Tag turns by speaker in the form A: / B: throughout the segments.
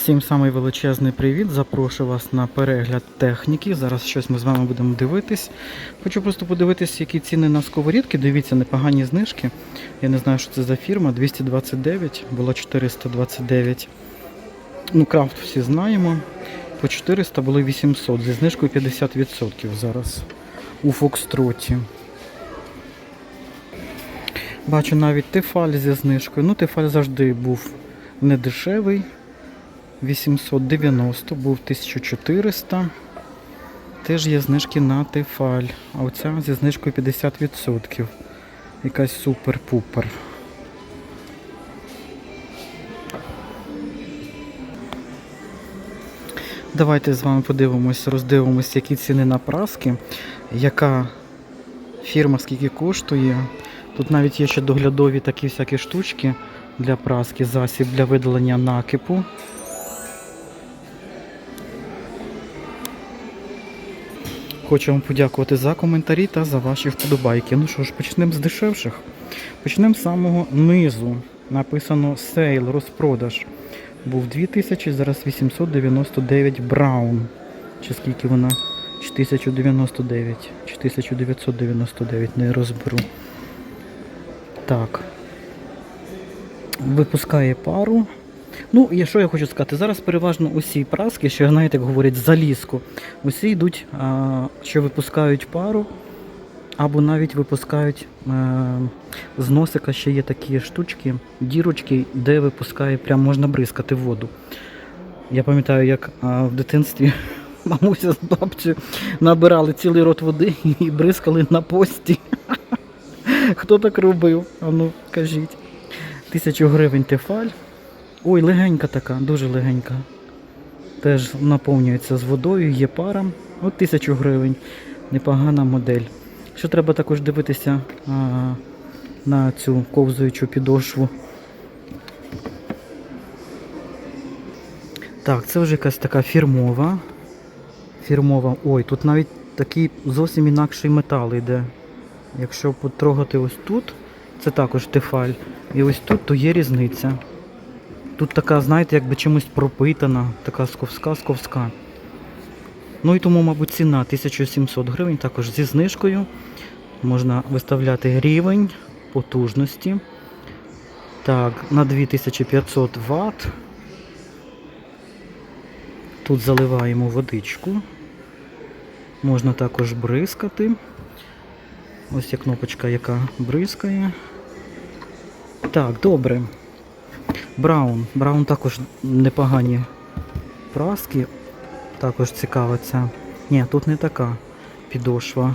A: Всім самий величезний привіт. Запрошую вас на перегляд техніки. Зараз щось ми з вами будемо дивитись. Хочу просто подивитись, які ціни на сковорідки. Дивіться, непогані знижки. Я не знаю, що це за фірма. 229, було 429. Ну, крафт всі знаємо. По 400 було 800 зі знижкою 50% зараз у Фокстроті. Бачу навіть Тефаль зі знижкою. Ну, Тефаль завжди був не дешевий. 890, був 1400. Теж є знижки на Тефаль. А оця зі знижкою 50%. Якась супер-пупер. Давайте з вами подивимось, роздивимось, які ціни на праски, яка фірма скільки коштує. Тут навіть є ще доглядові такі всякі штучки для праски, засіб для видалення накипу. Хочу вам подякувати за коментарі та за ваші вподобайки. Ну що ж, почнемо з дешевших. Почнемо з самого низу. Написано сейл, розпродаж. Був 2000, зараз 899 Браун. Чи скільки вона? Чи 1099, чи 1999, не розберу. Так. Випускає пару. Ну, і що я хочу сказати, зараз переважно усі праски, що знаєте, як говорять, залізку, усі йдуть, а, що випускають пару, або навіть випускають е, з носика ще є такі штучки, дірочки, де випускає, прям можна бризкати воду. Я пам'ятаю, як а, в дитинстві мамуся з бабцею набирали цілий рот води і бризкали на пості. Хто так робив? А ну, кажіть. Тисячу гривень тефаль. Ой, легенька така, дуже легенька. Теж наповнюється з водою, є пара. От тисячу гривень. Непогана модель. Що треба також дивитися а, на цю ковзуючу підошву. Так, це вже якась така фірмова. Фірмова. Ой, тут навіть такий зовсім інакший метал йде. Якщо потрогати ось тут, це також тефаль. І ось тут, то є різниця. Тут така, знаєте, якби чимось пропитана, така сковська, сковська. Ну і тому, мабуть, ціна 1700 гривень, також зі знижкою. Можна виставляти рівень потужності. Так, на 2500 Вт. Тут заливаємо водичку. Можна також бризкати. Ось є кнопочка, яка бризкає. Так, добре. Браун. Браун також непогані праски. Також цікава ця. Ні, тут не така підошва.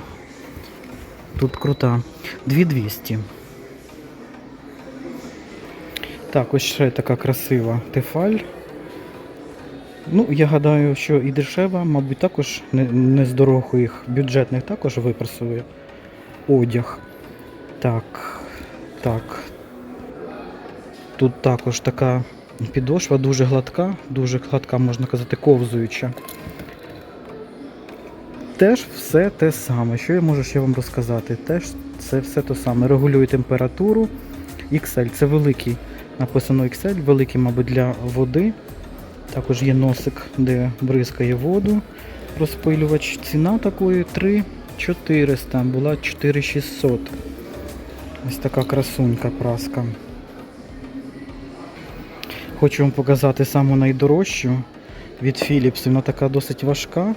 A: Тут крута. 2200. Так, ось ще така красива тефаль. Ну, я гадаю, що і дешева, мабуть, також не, не з дорогих бюджетних також випрасує одяг. Так, так. Тут також така підошва дуже гладка, дуже гладка, можна казати, ковзуюча. Теж все те саме. Що я можу ще вам розказати? Теж це все те саме. Регулює температуру. XL це великий. Написано XL, великий, мабуть, для води. Також є носик, де бризкає воду. Розпилювач. Ціна такої 3400, була 4600. Ось така красунька праска. Хочу вам показати саму найдорожчу від Philips. Вона така досить важка.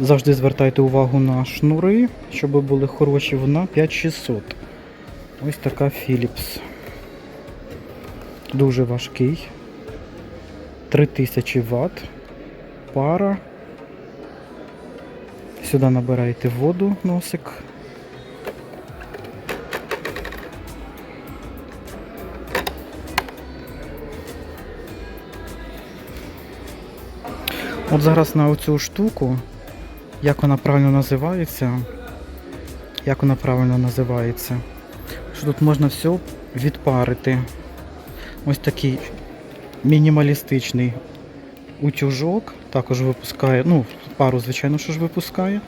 A: Завжди звертайте увагу на шнури, щоб були хороші. Вона 5600. Ось така Philips. Дуже важкий. 3000 Вт. Пара. Сюди набираєте воду, носик. От зараз на оцю штуку, як вона правильно називається, як вона правильно називається, що тут можна все відпарити. Ось такий мінімалістичний утюжок, також випускає, ну, пару, звичайно, що ж випускає.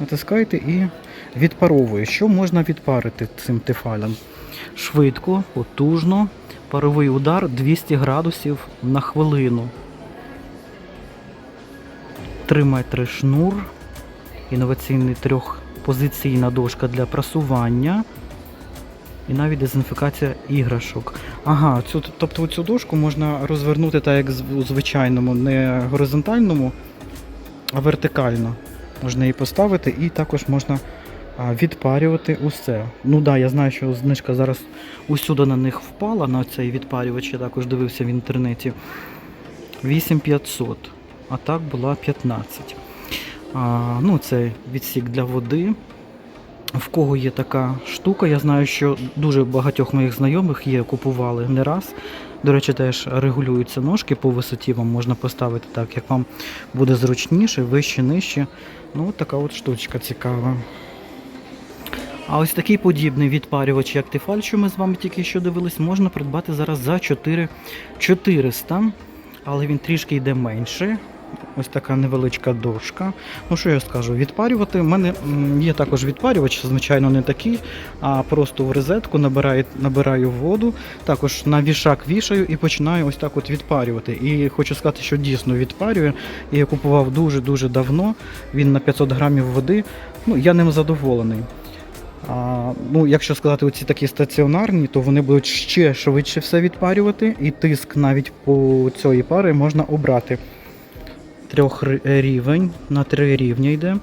A: Натискаєте і відпаровує. Що можна відпарити цим тефалем? Швидко, потужно, паровий удар 200 градусів на хвилину. 3 метри шнур, інноваційний трьохпозиційна дошка для прасування. І навіть дезінфікація іграшок. Ага, цю, тобто цю дошку можна розвернути так, як у звичайному, не горизонтальному, а вертикально. Можна її поставити і також можна відпарювати усе. Ну так, да, я знаю, що знижка зараз усюди на них впала, на цей відпарювач, я також дивився в інтернеті. 8500, а так була 15. А, ну, це відсік для води. В кого є така штука, я знаю, що дуже багатьох моїх знайомих є, купували не раз. До речі, теж регулюються ножки по висоті, вам можна поставити так, як вам буде зручніше, вище, нижче. Ну, от така от штучка цікава. А ось такий подібний відпарювач, як Тефаль, що ми з вами тільки що дивились, можна придбати зараз за 4 400, але він трішки йде менше. Ось така невеличка дошка. Ну що я скажу, відпарювати. У мене є також відпарювач, звичайно, не такий, а просто в розетку набираю, набираю воду, також на вішак вішаю і починаю ось так от відпарювати. І хочу сказати, що дійсно відпарює. Я його купував дуже-дуже давно. Він на 500 грамів води. Ну, я ним задоволений. А, ну, якщо сказати, оці такі стаціонарні, то вони будуть ще швидше все відпарювати, і тиск навіть по цієї пари можна обрати. Трьох рівень на три рівня йде.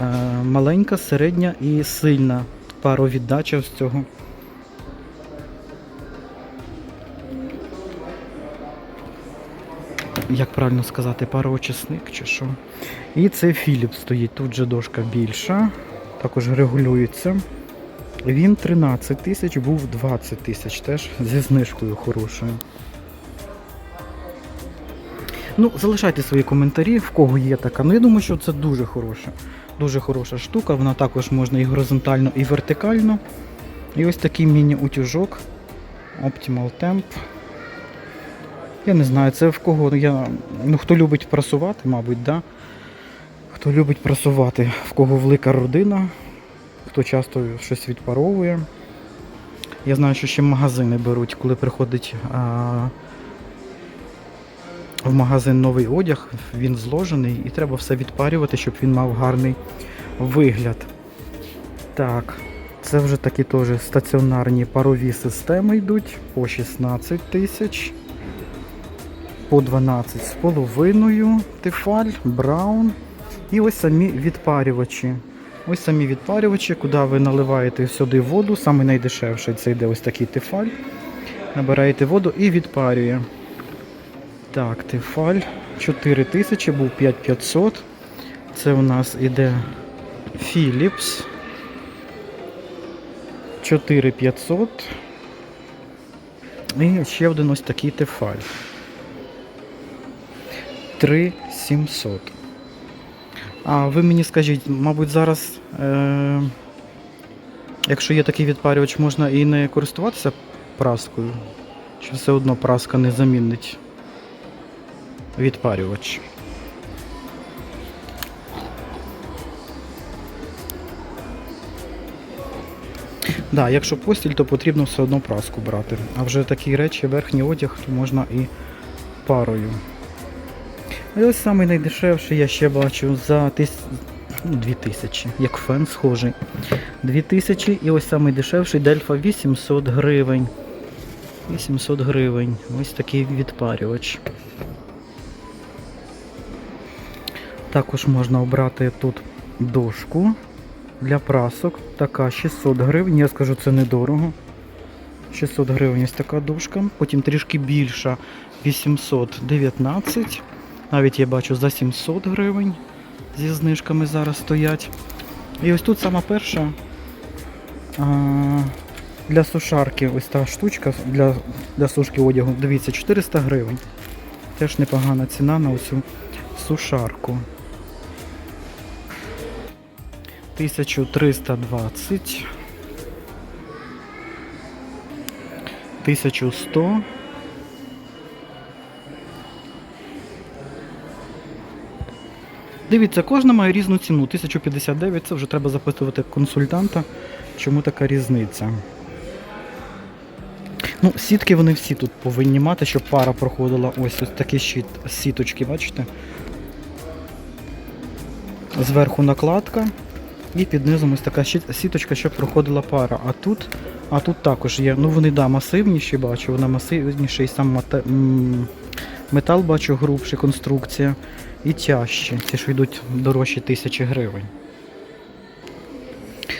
A: Е, маленька, середня і сильна паровіддача з цього. Як правильно сказати, пароочисник чи що. І це Philips стоїть. Тут же дошка більша, також регулюється. Він 13 тисяч, був 20 тисяч, теж зі знижкою хорошою. Ну, залишайте свої коментарі, в кого є така. Ну, я думаю, що це дуже хороша. Дуже хороша штука. Вона також можна і горизонтально, і вертикально. І ось такий міні-утюжок Optimal Temp. Я не знаю, це в кого. Я, ну, хто любить прасувати, мабуть, да? Хто любить прасувати, в кого велика родина, хто часто щось відпаровує. Я знаю, що ще магазини беруть, коли приходить а, в магазин новий одяг, він зложений і треба все відпарювати, щоб він мав гарний вигляд. Так, це вже такі теж стаціонарні парові системи йдуть по 16 тисяч, по 12 з половиною, Тефаль, Браун. І ось самі відпарювачі. Ось самі відпарювачі, куди ви наливаєте сюди воду, найдешевший це йде ось такий тефаль. Набираєте воду і відпарює. Так, тефаль 4000, був 5500. Це у нас іде Philips 4500. І ще один ось такий тефаль. 3700. А ви мені скажіть, мабуть, зараз, е- якщо є такий відпарювач, можна і не користуватися праскою? Чи все одно праска не замінить відпарювач? Да, якщо постіль, то потрібно все одно праску брати. А вже такі речі, верхній одяг, то можна і парою. І ось самий найдешевший я ще бачу за тис... ну, 2000, як фен схожий. 2000 і ось самий дешевший Дельфа 800 гривень. 800 гривень. Ось такий відпарювач. Також можна обрати тут дошку для прасок. Така 600 гривень. Я скажу, це недорого. 600 гривень ось така дошка. Потім трішки більша 819. Навіть я бачу за 700 гривень зі знижками зараз стоять. І ось тут сама перша а, для сушарки ось та штучка для, для сушки одягу. Дивіться, 400 гривень. Теж непогана ціна на оцю сушарку. 1320. 1100. Дивіться, кожна має різну ціну. 1059 це вже треба запитувати консультанта, чому така різниця. Ну, сітки вони всі тут повинні мати, щоб пара проходила. Ось ось такі щит, сіточки, бачите? Зверху накладка. І під низом ось така сіточка, щоб проходила пара. А тут, а тут також є. Ну вони да, масивніші, бачу, вона масивніша, і сам мате- метал бачу грубший, конструкція. І тяжчі. Ці що йдуть дорожчі тисячі гривень.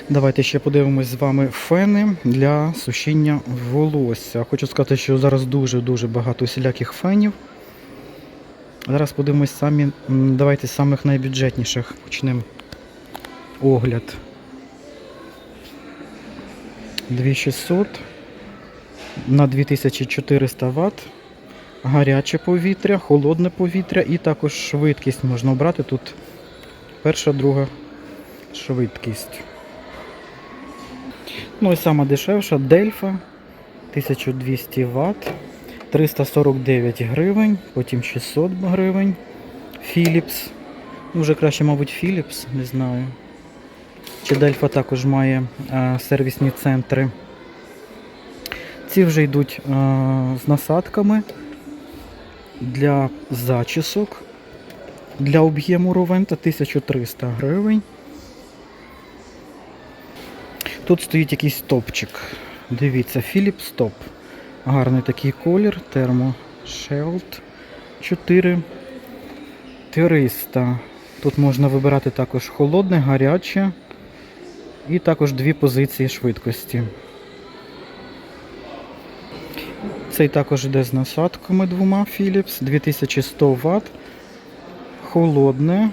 A: Давайте ще подивимось з вами фени для сушіння волосся. Хочу сказати, що зараз дуже-дуже багато усіляких фенів. Зараз подивимось самі. Давайте з самих найбюджетніших почнемо огляд. 2600 на 2400 Вт. Гаряче повітря, холодне повітря і також швидкість можна обрати. Тут перша, друга швидкість. Ну і сама дешевша Дельфа 1200 Вт, 349 гривень, потім 600 гривень. Philips. Ну, вже краще, мабуть, Philips, не знаю. Чи Дельфа також має е, сервісні центри. Ці вже йдуть е, з насадками для зачісок. Для об'єму ровента 1300 гривень. Тут стоїть якийсь топчик. Дивіться, Philips Top. Гарний такий колір. Thermo Shield 4 300. Тут можна вибирати також холодне, гаряче і також дві позиції швидкості. Цей також йде з насадками двома Philips 2100 Вт. Холодне,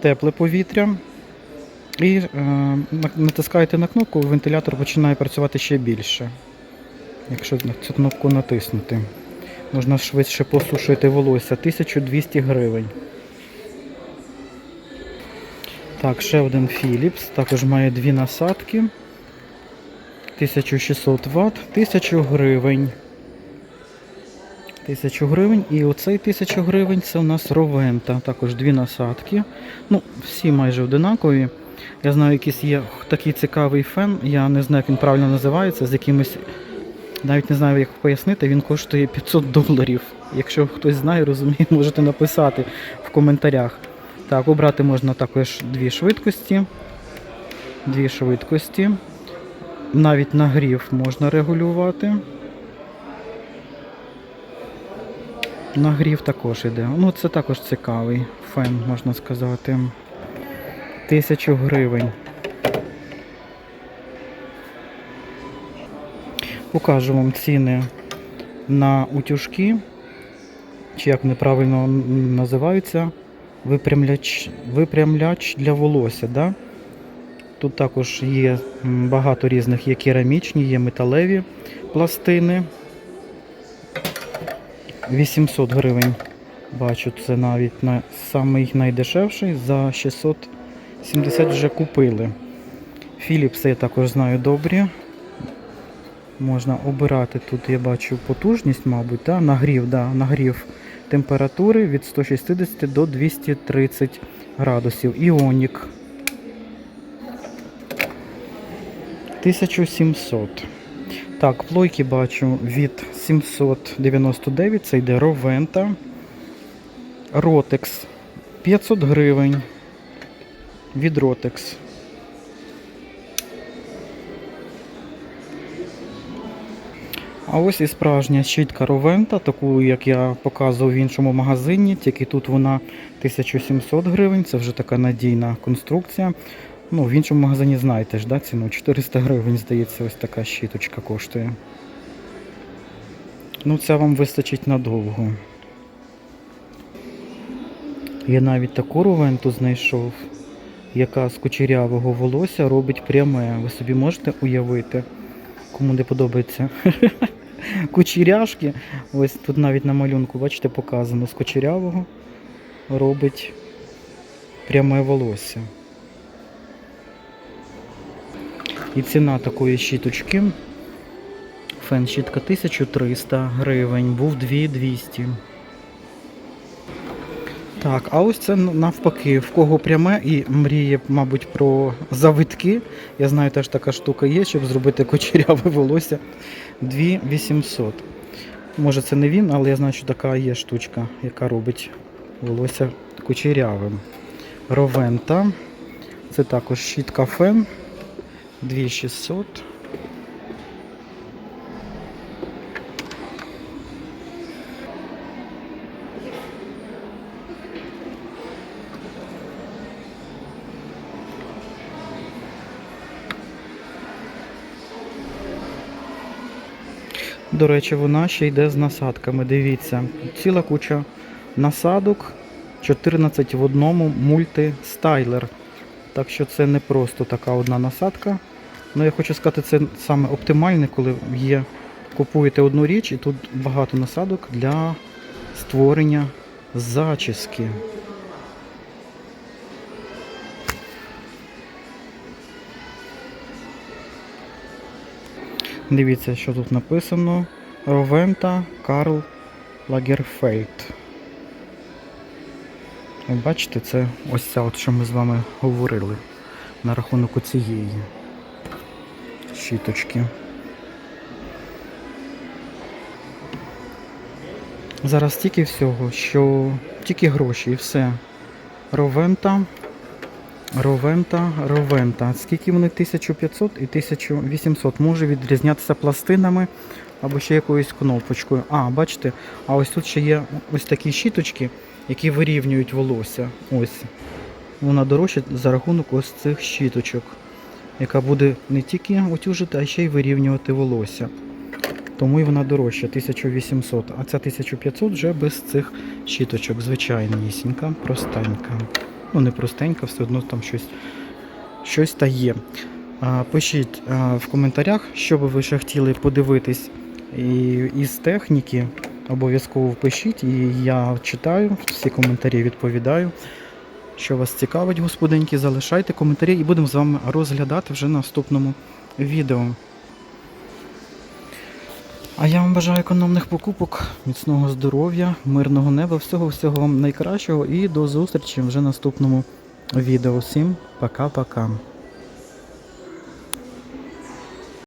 A: тепле повітря. І е, натискаєте на кнопку, вентилятор починає працювати ще більше. Якщо цю кнопку натиснути. Можна швидше посушити волосся. 1200 гривень. Так, ще один Philips. Також має дві насадки. 1600 Вт, 1000 гривень. 1000 гривень. І оцей 1000 гривень це у нас Ровента. Також дві насадки. Ну, всі майже одинакові. Я знаю, якийсь є такий цікавий фен. Я не знаю, як він правильно називається, з якимось. Навіть не знаю, як пояснити, він коштує 500 доларів. Якщо хтось знає, розуміє, можете написати в коментарях. Так, обрати можна також дві швидкості. Дві швидкості. Навіть нагрів можна регулювати. Нагрів також іде. Ну, це також цікавий фен, можна сказати. Тисячу гривень. Покажу вам ціни на утюжки, чи як вони правильно м, називаються, випрямляч, випрямляч для волосся. Да? Тут також є багато різних, є керамічні, є металеві пластини. 800 гривень. Бачу, це навіть на самий найдешевший за 670 вже купили. Philips я також знаю добрі. Можна обирати тут, я бачу, потужність, мабуть, да? нагрів, да? нагрів температури від 160 до 230 градусів. Іонік 1700. Так, плойки бачу від 799, це йде Ровента. Ротекс 500 гривень. Від Ротекс. А ось і справжня щітка Ровента, таку, як я показував в іншому магазині, тільки тут вона 1700 гривень, це вже така надійна конструкція. Ну, в іншому магазині знаєте ж, да, ціну 400 гривень, здається, ось така щіточка коштує. Ну, це вам вистачить надовго. Я навіть таку ровенту знайшов, яка з кучерявого волосся робить пряме. Ви собі можете уявити, кому не подобається. Кучеряшки. Ось тут навіть на малюнку, бачите, показано з кучерявого робить пряме волосся. І ціна такої щіточки. Фен щітка 1300 гривень, був 2200. Так, а ось це навпаки, в кого пряме і мріє, мабуть, про завитки. Я знаю, теж така штука є, щоб зробити кучеряве волосся. 2800. Може це не він, але я знаю, що така є штучка, яка робить волосся кучерявим. Ровента. Це також щітка фен 2600. До речі, вона ще йде з насадками. Дивіться, ціла куча насадок, 14 в одному мультистайлер. Так що це не просто така одна насадка. Ну я хочу сказати, це саме оптимальне, коли є. Купуєте одну річ і тут багато насадок для створення зачіски. Дивіться, що тут написано. Ровента Карл Лагерфельд. Бачите, це ось ця, от, що ми з вами говорили на рахунок цієї щіточки. Зараз тільки всього, що тільки гроші і все. Ровента, Ровента, Ровента. Скільки вони 1500 і 1800. Може відрізнятися пластинами або ще якоюсь кнопочкою. А, бачите, а ось тут ще є ось такі щіточки, які вирівнюють волосся. Ось. Вона дорожча за рахунок ось цих щіточок, яка буде не тільки утюжити, а ще й вирівнювати волосся. Тому і вона дорожча 1800, а ця 1500 вже без цих щіточок. Звичайнісінька, простенька. Ну, не простенька, все одно там щось, щось та є. Пишіть в коментарях, що би ви ще хотіли подивитись і, із техніки. Обов'язково пишіть, і я читаю, всі коментарі відповідаю. Що вас цікавить, господинки, залишайте коментарі і будемо з вами розглядати вже на наступному відео. А я вам бажаю економних покупок, міцного здоров'я, мирного неба, всього всього вам найкращого і до зустрічі вже в наступному відео. Всім пока-пока.